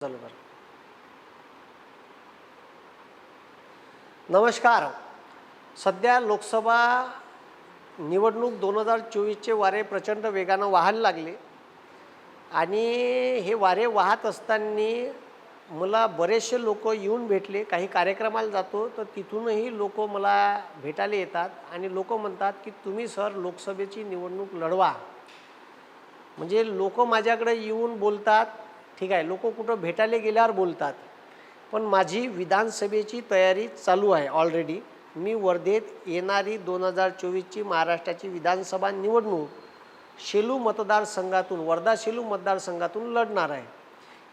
चालू कर नमस्कार. सध्या लोकसभा निवडणूक दोन हजार चोवीसचे वारे प्रचंड वेगानं वाहायला लागले. आणि हे वारे वाहत असताना मला बरेचसे लोक येऊन भेटले. काही कार्यक्रमाला जातो तर तिथूनही लोक मला भेटायला येतात आणि लोक म्हणतात की तुम्ही सर लोकसभेची निवडणूक लढवा. म्हणजे लोक माझ्याकडे येऊन बोलतात ठीक आहे लोक कुठं भेटायला गेल्यावर बोलतात. पण माझी विधानसभेची तयारी चालू आहे ऑलरेडी मी वर्धेत येणारी दोन हजार चोवीसची महाराष्ट्राची विधानसभा निवडणूक शेलू मतदारसंघातून वर्धा शेलू मतदारसंघातून लढणार आहे.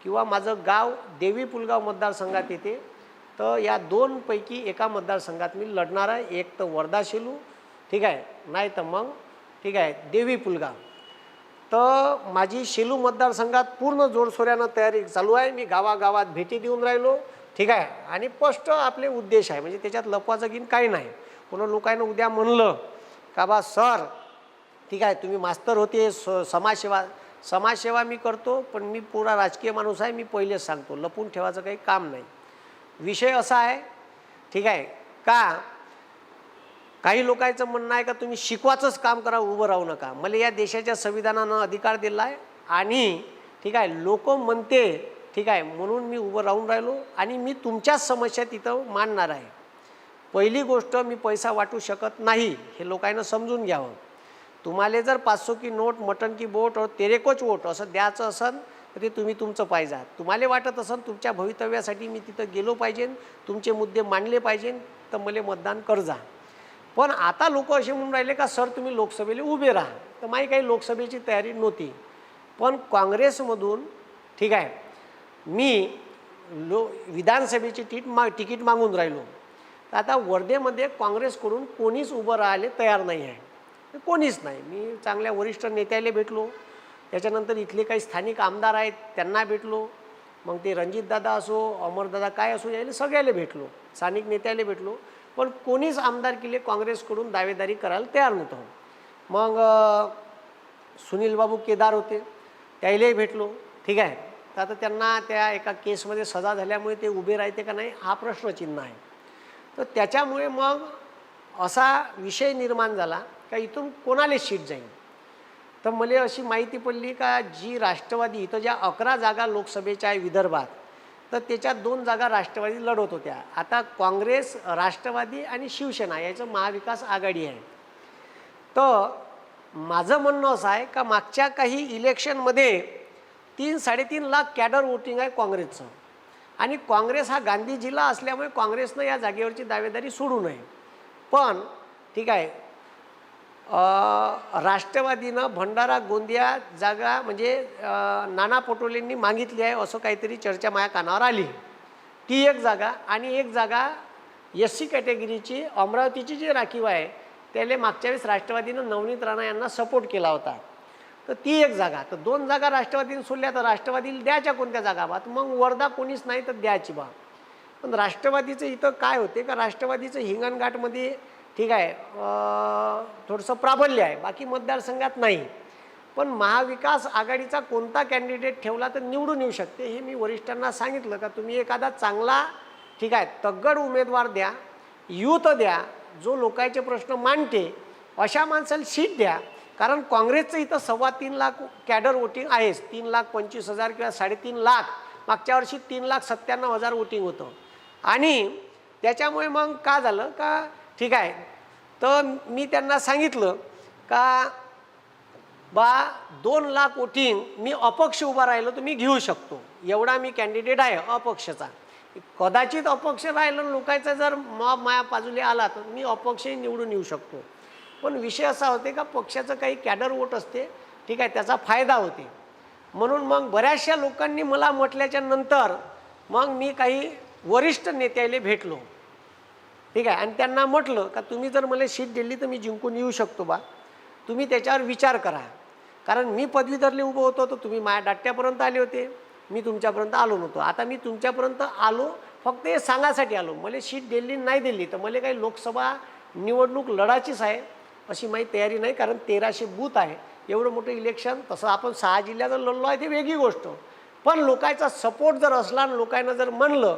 किंवा माझं गाव देवी पुलगाव मतदारसंघात येते तर या दोनपैकी एका मतदारसंघात मी लढणार आहे. एक तर वर्धा शेलू ठीक आहे नाही तर मग ठीक आहे देवी पुलगाव. तर माझी शेलू मतदारसंघात पूर्ण जोरसोऱ्यानं तयारी चालू आहे. मी गावागावात भेटी देऊन राहिलो. ठीक आहे. आणि स्पष्ट आपले उद्देश आहे. म्हणजे त्याच्यात लपवाचं गिन काही नाही. कोणा लोकांना उद्या म्हणलं का बा सर ठीक आहे तुम्ही मास्तर होते स समाजसेवा समाजसेवा मी करतो पण मी पुरा राजकीय माणूस आहे मी पहिलेच सांगतो. लपून ठेवायचं काही काम नाही. विषय असा आहे. ठीक आहे. का? काही लोकांचं म्हणणं आहे का तुम्ही शिकवाचंच काम करा उभं राहू नका. मला या देशाच्या संविधानानं अधिकार दिला आहे आणि ठीक आहे लोक म्हणते ठीक आहे म्हणून मी उभं राहून राहिलो आणि मी तुमच्याच समस्या तिथं मांडणार आहे. पहिली गोष्ट मी पैसा वाटू शकत नाही हे लोकांना समजून घ्यावं. तुम्हाला जर पाचसो की नोट मटन की बोट और वोट असं द्यायचं असन तर ते तुम्ही तुमचं पाहिजे. तुम्हाला वाटत असन तुमच्या भवितव्यासाठी मी तिथं गेलो पाहिजे तुमचे मुद्दे मांडले पाहिजे तर मला मतदान कर जा. पण आता लोक असे म्हणून राहिले का सर तुम्ही लोकसभेला उभे राहा. तर माझी काही लोकसभेची तयारी नव्हती. पण काँग्रेसमधून ठीक आहे मी लो विधानसभेची टीट मा तिकीट मागून राहिलो. तर आता वर्धेमध्ये काँग्रेसकडून कोणीच उभं राहिले तयार नाही आहे. कोणीच नाही. मी चांगल्या वरिष्ठ नेत्याला भेटलो. त्याच्यानंतर इथले काही स्थानिक आमदार आहेत त्यांना भेटलो. मग ते रणजितदादा असो अमरदादा काय असो यायला सगळ्याला भेटलो. स्थानिक नेत्याला भेटलो. पण कोणीच आमदार केले काँग्रेसकडून दावेदारी करायला तयार नव्हतं मग सुनीलबाबू सुनील बाबू केदार होते. त्याहीलाही भेटलो. ठीक आहे. तर आता त्यांना त्या एका केसमध्ये सजा झाल्यामुळे ते उभे राहते का नाही हा प्रश्नचिन्ह आहे. तर त्याच्यामुळे मग असा विषय निर्माण झाला का इथून कोणाला सीट जाईल? तर मला अशी माहिती पडली का जी राष्ट्रवादी इथं ज्या अकरा जागा लोकसभेच्या आहे विदर्भात तर त्याच्यात दोन जागा राष्ट्रवादी लढवत होत्या. आता काँग्रेस राष्ट्रवादी आणि शिवसेना याचं महाविकास आघाडी आहे. तर माझं म्हणणं असं आहे का मागच्या काही इलेक्शनमध्ये तीन साडेतीन लाख कॅडर वोटिंग आहे काँग्रेसचं. आणि काँग्रेस हा गांधी जिल्हा असल्यामुळे काँग्रेसनं या जागेवरची दावेदारी सोडू नये. पण ठीक आहे राष्ट्रवादीनं भंडारा गोंदिया जागा म्हणजे नाना पटोलेंनी मागितली आहे असं काहीतरी चर्चा माझ्या कानावर आली. ती एक जागा आणि एक जागा एस सी कॅटेगरीची अमरावतीची जी राखीव आहे त्याला मागच्या वेळेस राष्ट्रवादीनं नवनीत राणा यांना सपोर्ट केला होता. तर ती एक जागा तर दोन जागा राष्ट्रवादीने सोडल्या तर राष्ट्रवादीला द्यायच्या कोणत्या जागा बा मग वर्धा कोणीच नाही तर द्यायची बा. पण राष्ट्रवादीचं इथं काय होते? का राष्ट्रवादीचं हिंगणघाटमध्ये ठीक आहे. थोडंसं प्राबल्य आहे. बाकी मतदारसंघात नाही. पण महाविकास आघाडीचा कोणता कॅन्डिडेट ठेवला तर निवडून येऊ शकते हे मी वरिष्ठांना सांगितलं का तुम्ही एखादा चांगला ठीक आहे तग्गड उमेदवार द्या युथ द्या जो लोकांचे प्रश्न मांडते अशा माणसाला सीट द्या. कारण काँग्रेसचं इथं सव्वा तीन लाख कॅडर वोटिंग आहेच. तीन लाख पंचवीस हजार किंवा साडेतीन लाख मागच्या वर्षी तीन लाख सत्त्याण्णव हजार वोटिंग होतं. आणि त्याच्यामुळे मग का झालं? का ठीक आहे. तर मी त्यांना सांगितलं का बा दोन लाख वोटिंग मी अपक्ष उभा राहिलो तर मी घेऊ शकतो. एवढा मी कॅन्डिडेट आहे अपक्षचा. कदाचित अपक्ष राहिलं लोकांचा जर मॉब माया बाजूला आला तर मी अपक्षही निवडून येऊ शकतो. पण विषय असा होते का पक्षाचं काही कॅडर वोट असते ठीक आहे त्याचा फायदा होते. म्हणून मग बऱ्याचशा लोकांनी मला म्हटल्याच्या नंतर मग मी काही वरिष्ठ नेत्याला भेटलो. ठीक आहे? आणि त्यांना म्हटलं का तुम्ही जर मला सीट दिली तर मी जिंकून येऊ शकतो बा. तुम्ही त्याच्यावर विचार करा. कारण मी पदवीधरले उभं होतो तर तुम्ही माझ्या डाट्यापर्यंत आले होते. मी तुमच्यापर्यंत आलो नव्हतो. आता मी तुमच्यापर्यंत आलो फक्त हे सांगासाठी आलो. मला सीट दिली नाही दिली तर मला काही लोकसभा निवडणूक लढाचीच आहे अशी माझी तयारी नाही. कारण तेराशे बूथ आहे. एवढं मोठं इलेक्शन तसं आपण सहा जिल्ह्यात लढलो आहे ती वेगळी गोष्ट. पण लोकांचा सपोर्ट जर असला आणि लोकांना जर म्हणलं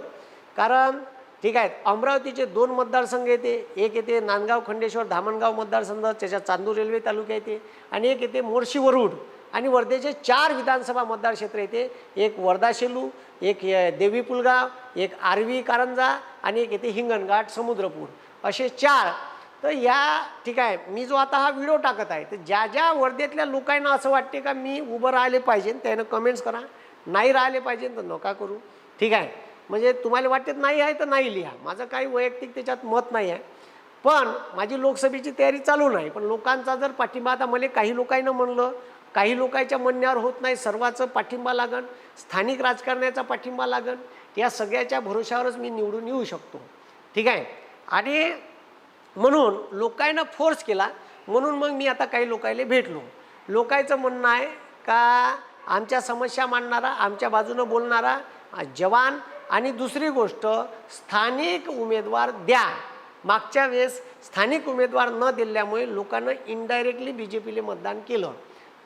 कारण ठीक आहे अमरावतीचे दोन मतदारसंघ येते. एक येते नांदगाव खंडेश्वर धामणगाव मतदारसंघ त्याच्या चांदूर रेल्वे तालुका येते. आणि एक येते मोर्शी वरुड आणि वर्धेचे चार विधानसभा मतदारक्षेत्र येते. एक वर्धा शेलू एक देवी पुलगाव एक आर्वी कारंजा आणि एक येते हिंगणघाट समुद्रपूर. असे चार. तर या ठीक आहे मी जो आता हा व्हिडिओ टाकत आहे तर ज्या ज्या वर्धेतल्या लोकांना असं वाटते का मी उभं राहिले पाहिजे त्यानं कमेंट्स करा. नाही राहिले पाहिजे तर नका करू. ठीक आहे. म्हणजे तुम्हाला वाटत नाही आहे तर नाही लिहा. माझं काही वैयक्तिक त्याच्यात मत नाही आहे. पण माझी लोकसभेची तयारी चालू नाही. पण लोकांचा जर पाठिंबा आता मला काही लोकांना म्हणलं काही लोकांच्या म्हणण्यावर होत नाही. सर्वाचं पाठिंबा लागण स्थानिक राजकारण्याचा पाठिंबा लागन. या सगळ्याच्या भरोशावरच मी निवडून येऊ शकतो. ठीक आहे? आणि म्हणून लोकांना फोर्स केला. म्हणून मग मी आता काही लोकांना भेटलो. लोकांचं म्हणणं आहे का आमच्या समस्या मांडणारा आमच्या बाजूनं बोलणारा जवान आणि दुसरी गोष्ट स्थानिक उमेदवार द्या. मागच्या वेळेस स्थानिक उमेदवार न दिल्यामुळे लोकांना इनडायरेक्टली बी जे पीले मतदान केलं.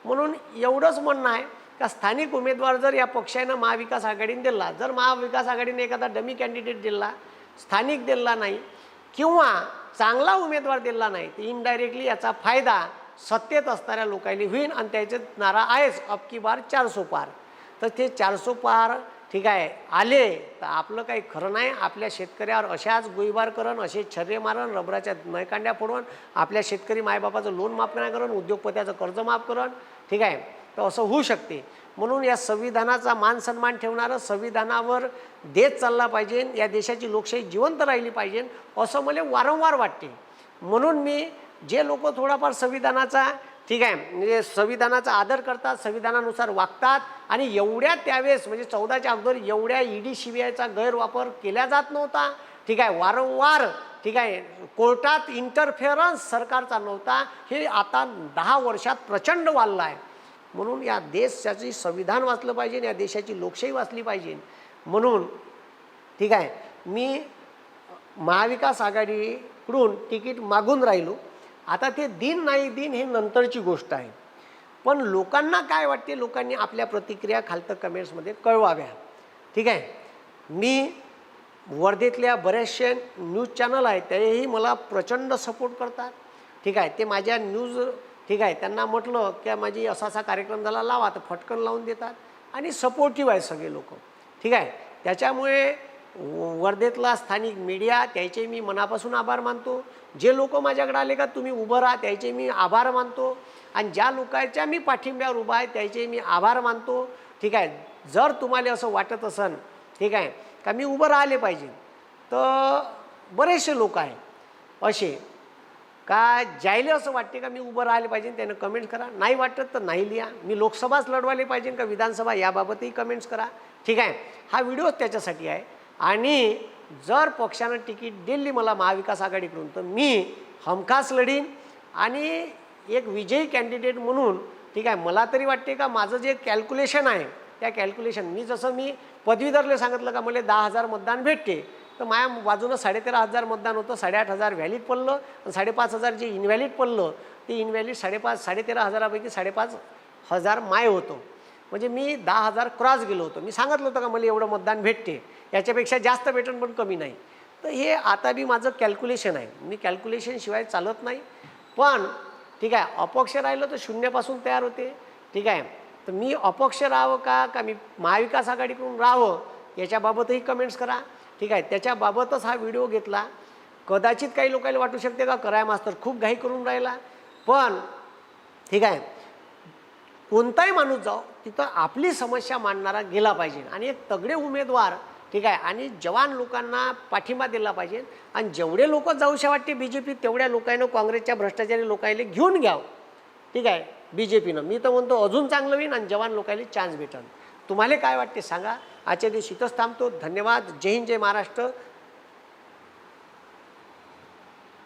म्हणून एवढंच म्हणणं आहे का स्थानिक उमेदवार जर या पक्षानं महाविकास आघाडीने दिला जर महाविकास आघाडीने एखादा डमी कॅन्डिडेट दिला स्थानिक दिला नाही किंवा चांगला उमेदवार दिला नाही तर इनडायरेक्टली याचा फायदा सत्तेत असणाऱ्या लोकांनी होईल आणि त्याचे नारा आहेच. अबकी बार चारसो पार. तर ते चारसो पार ठीक आहे आले तर आपलं काही खरं नाही. आपल्या शेतकऱ्यावर अशाच गोळीबार करण असे छर्रे मारण रबराच्या नयकांड्या फोडवण आपल्या शेतकरी मायबापाचं लोन माफ नाही करण उद्योगपत्याचं कर्ज माफ करण ठीक आहे. तर असं होऊ शकते. म्हणून या संविधानाचा मान सन्मान ठेवणारं संविधानावर देत चालला पाहिजे या देशाची लोकशाही जिवंत राहिली पाहिजे असं मला वारंवार वाटते. म्हणून मी जे लोक थोडाफार संविधानाचा ठीक आहे. म्हणजे संविधानाचा आदर करतात संविधानानुसार वागतात आणि एवढ्या त्यावेळेस म्हणजे चौदाच्या अगोदर एवढ्या ईडी आयचा गैरवापर केला जात नव्हता. ठीक आहे. वारंवार ठीक आहे कोर्टात इंटरफेरन्स सरकारचा नव्हता. हे आता दहा वर्षात प्रचंड वाढलं आहे म्हणून या देशाची संविधान वाचलं पाहिजे या देशाची लोकशाही वाचली पाहिजे. म्हणून ठीक आहे मी महाविकास आघाडीकडून तिकीट मागून राहिलो. आता ते दिन नाही दिन हे नंतरची गोष्ट आहे. पण लोकांना काय वाटते? लोकांनी आपल्या प्रतिक्रिया खालतं कमेंट्समध्ये कळवाव्या. ठीक आहे? मी वर्धेतल्या बऱ्याचशा न्यूज चॅनल आहेत तेही मला प्रचंड सपोर्ट करतात. ठीक आहे? ते माझ्या न्यूज ठीक आहे? त्यांना म्हटलं की माझी असा असा कार्यक्रम झाला लावा तर फटकन लावून देतात. आणि सपोर्टिव्ह आहे सगळे लोक. ठीक आहे? त्याच्यामुळे वर्धेतला स्थानिक मीडिया त्याचे मी मनापासून आभार मानतो. जे लोक माझ्याकडे आले का तुम्ही उभं राहा त्याचे मी आभार मानतो. आणि ज्या लोकांच्या मी पाठिंब्यावर उभा आहे त्याचे मी आभार मानतो. ठीक आहे? जर तुम्हाला असं वाटत असन ठीक आहे? का मी उभं राहिले पाहिजे? तर बरेचसे लोक आहे असे. का ज्यायले असं वाटते का मी उभं राहिले पाहिजे त्यानं कमेंट करा. नाही वाटत तर नाही लिहा. मी लोकसभाच लढवायला पाहिजे का विधानसभा? याबाबतही कमेंट्स करा. ठीक आहे? हा व्हिडिओ त्याच्यासाठी आहे. आणि जर पक्षानं तिकीट दिली मला महाविकास आघाडीकडून तर मी हमखास लढीन. आणि एक विजयी कॅन्डिडेट म्हणून ठीक आहे मला तरी वाटते का माझं जे कॅल्क्युलेशन आहे त्या कॅल्क्युलेशन मी जसं मी पदवीधरले सांगितलं का मला दहा हजार मतदान भेटते तर माझ्या बाजूनं साडेतेरा हजार मतदान होतं साडेआठ हजार व्हॅलिड पडलं आणि साडेपाच हजार जे इनव्हॅलिड पडलं ते इनव्हॅलिड साडेपाच साडेतेरा हजारापैकी साडेपाच हजार माय होतो. म्हणजे मी दहा हजार क्रॉस गेलो होतो. मी सांगितलं होतं का मला एवढं मतदान भेटते? याच्यापेक्षा जास्त भेटून पण कमी नाही. तर हे आता बी माझं कॅल्क्युलेशन आहे. मी कॅल्क्युलेशनशिवाय चालत नाही. पण ठीक आहे अपक्ष राहिलं तर शून्यापासून तयार होते. ठीक आहे तर मी अपक्ष राहावं का? का मी महाविकास आघाडीकडून राहावं? याच्याबाबतही कमेंट्स करा. ठीक आहे त्याच्याबाबतच हा व्हिडिओ घेतला. कदाचित काही लोकांना वाटू शकते का? कराय मास्तर खूप घाई करून राहिला. पण ठीक आहे कोणताही माणूस जाओ तिथं आपली समस्या मांडणारा गेला पाहिजे. आणि एक तगडे उमेदवार ठीक आहे आणि जवान लोकांना पाठिंबा दिला पाहिजे. आणि जेवढे लोक जाऊशा वाटते बी जे पी तेवढ्या लोकांना काँग्रेसच्या भ्रष्टाचारी लोकांना घेऊन घ्यावं. ठीक आहे बी जे पीनं मी तर म्हणतो अजून चांगलं होईन आणि जवान लोकांना चान्स भेटन. तुम्हाला काय वाटते सांगा? आजच्या दिवशी इथंच थांबतो. धन्यवाद. जय हिंद जय महाराष्ट्र.